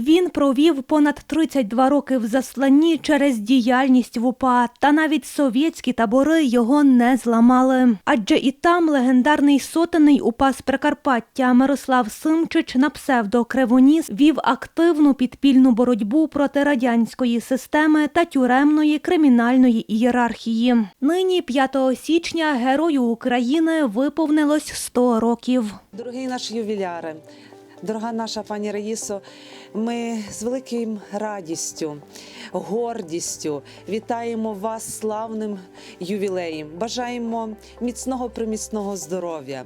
Він провів понад 32 роки в засланні через діяльність в УПА, та навіть совєтські табори його не зламали. Адже і там легендарний сотений УПА з Прикарпаття Мирослав Симчич на псевдо Кривоніс вів активну підпільну боротьбу проти радянської системи та тюремної кримінальної ієрархії. Нині, 5 січня, герою України виповнилось 100 років. Дорогий наш ювіляре, дорога наша пані Раїсо, ми з великим радістю, гордістю вітаємо вас славним ювілеєм. Бажаємо міцного приміцного здоров'я,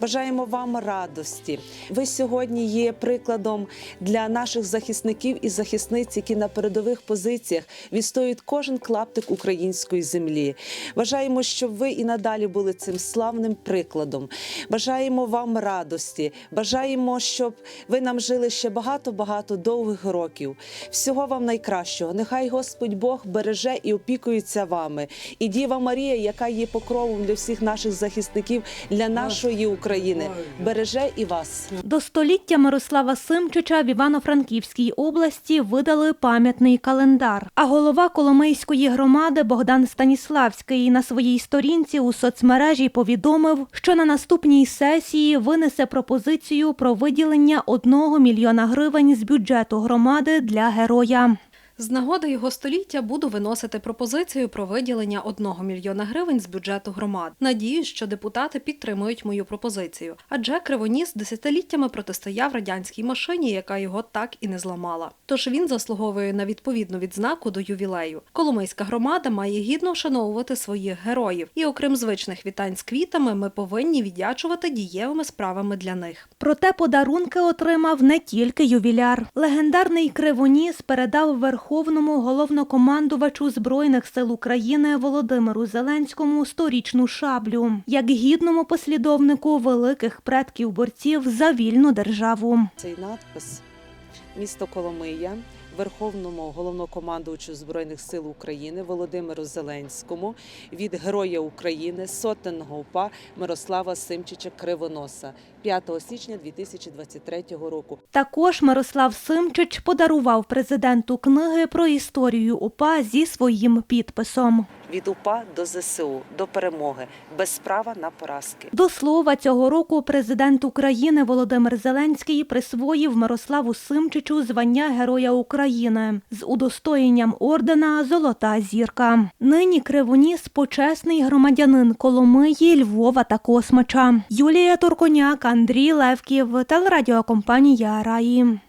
бажаємо вам радості. Ви сьогодні є прикладом для наших захисників і захисниць, які на передових позиціях відстоюють кожен клаптик української землі. Бажаємо, щоб ви і надалі були цим славним прикладом. Бажаємо вам радості, бажаємо, щоб ви нам жили ще багато-багато довгих років. Всього вам найкращого. Нехай Господь Бог береже і опікується вами. І Діва Марія, яка є покровом для всіх наших захисників, для нашої України, береже і вас. До століття Мирослава Симчича в Івано-Франківській області видали пам'ятний календар. А голова Коломийської громади Богдан Станіславський на своїй сторінці у соцмережі повідомив, що на наступній сесії винесе пропозицію про виділення одного мільйона гривень з бюджету громади для героя. З нагоди його століття буду виносити пропозицію про виділення 1 мільйона гривень з бюджету громад. Надіюсь, що депутати підтримують мою пропозицію. Адже Кривоніс десятиліттями протистояв радянській машині, яка його так і не зламала. Тож він заслуговує на відповідну відзнаку до ювілею. Коломийська громада має гідно вшановувати своїх героїв. І окрім звичних вітань з квітами, ми повинні віддячувати дієвими справами для них. Проте подарунки отримав не тільки ювіляр. Легендарний Кривоніс передав верховному головнокомандувачу Збройних сил України Володимиру Зеленському сторічну шаблю, як гідному послідовнику великих предків борців за вільну державу. Цей надпис місто Коломия. Верховному головнокомандувачу збройних сил України Володимиру Зеленському від Героя України сотенного УПА Мирослава Симчича Кривоноса 5 січня 2023 року. Також Мирослав Симчич подарував президенту книги про історію УПА зі своїм підписом. Від УПА до ЗСУ до перемоги без права на поразки. До слова, цього року президент України Володимир Зеленський присвоїв Мирославу Симчичу звання Героя України з удостоєнням ордена Золота зірка. Нині Кривоніс почесний громадянин Коломиї, Львова та Космача. Юлія Турконяк, Андрій Левків, телерадіокомпанія Раї.